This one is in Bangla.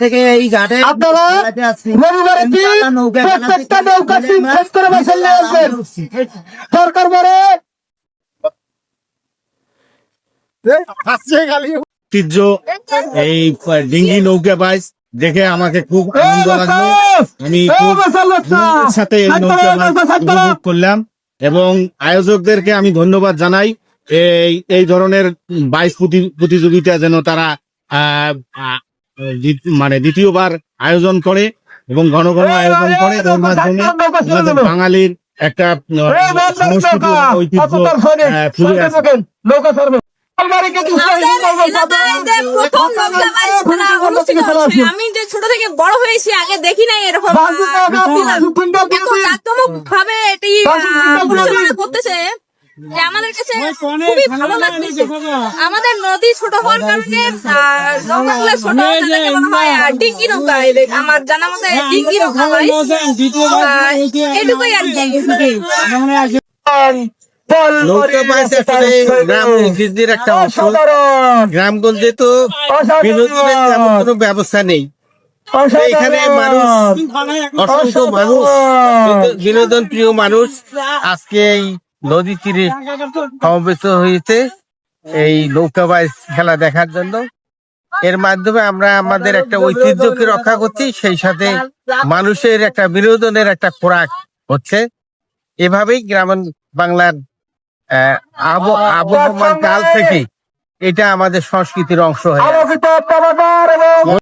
থেকে এই ঘাটে আপনারা রবিবারে কি ইনশাআল্লাহ নৌকা খেলা প্রত্যেকটা নৌকা টিম শেষ করে বাসায় নিয়ে আসবেন। সরকার বলে ঐতিহ্য এই ডিঙ্গি নৌকা বাইস দেখে আমাকে খুব আনন্দ লাগল। আমি সাথে করলাম এবং আয়োজকদেরকে আমি ধন্যবাদ জানাই। এই এই ধরনের বাইশ প্রতিযোগিতা যেন তারা মানে দ্বিতীয়বার আয়োজন করে এবং ঘন ঘন আয়োজন করে এর মাধ্যমে বাঙালির একটা সংস্কৃতি ঐতিহ্য ফিরে আসে আমি যে ছোট থেকে বড় হয়েছি আগে দেখি নাই এরকম ভাবে এটি করতেছে যে আমাদের কাছে খুবই ভালো লাগতেছে। আমাদের নদী ছোট হওয়ার কারণে ছোট হয় ডিঙ্গি নৌকা আমার জানা মতে ডিঙ্গি নৌকা হয় এটুকুই আর কি। গ্রাম ঐতিহ্যের গ্রামগঞ্জে তো বিনোদনের তেমন কোনো ব্যবস্থা নেই। এখানে মানুষ অসংখ্য মানুষ বিনোদন প্রিয় মানুষ আজকে নদী তীরে সমবেত হয়েছে এই নৌকা বাইচ খেলা দেখার জন্য। এর মাধ্যমে আমরা আমাদের একটা ঐতিহ্যকে রক্ষা করছি, সেই সাথে মানুষের একটা বিনোদনের একটা খোরাক হচ্ছে। এভাবেই গ্রাম বাংলার আবহমান কাল থেকে এটা আমাদের সংস্কৃতির অংশ হয়ে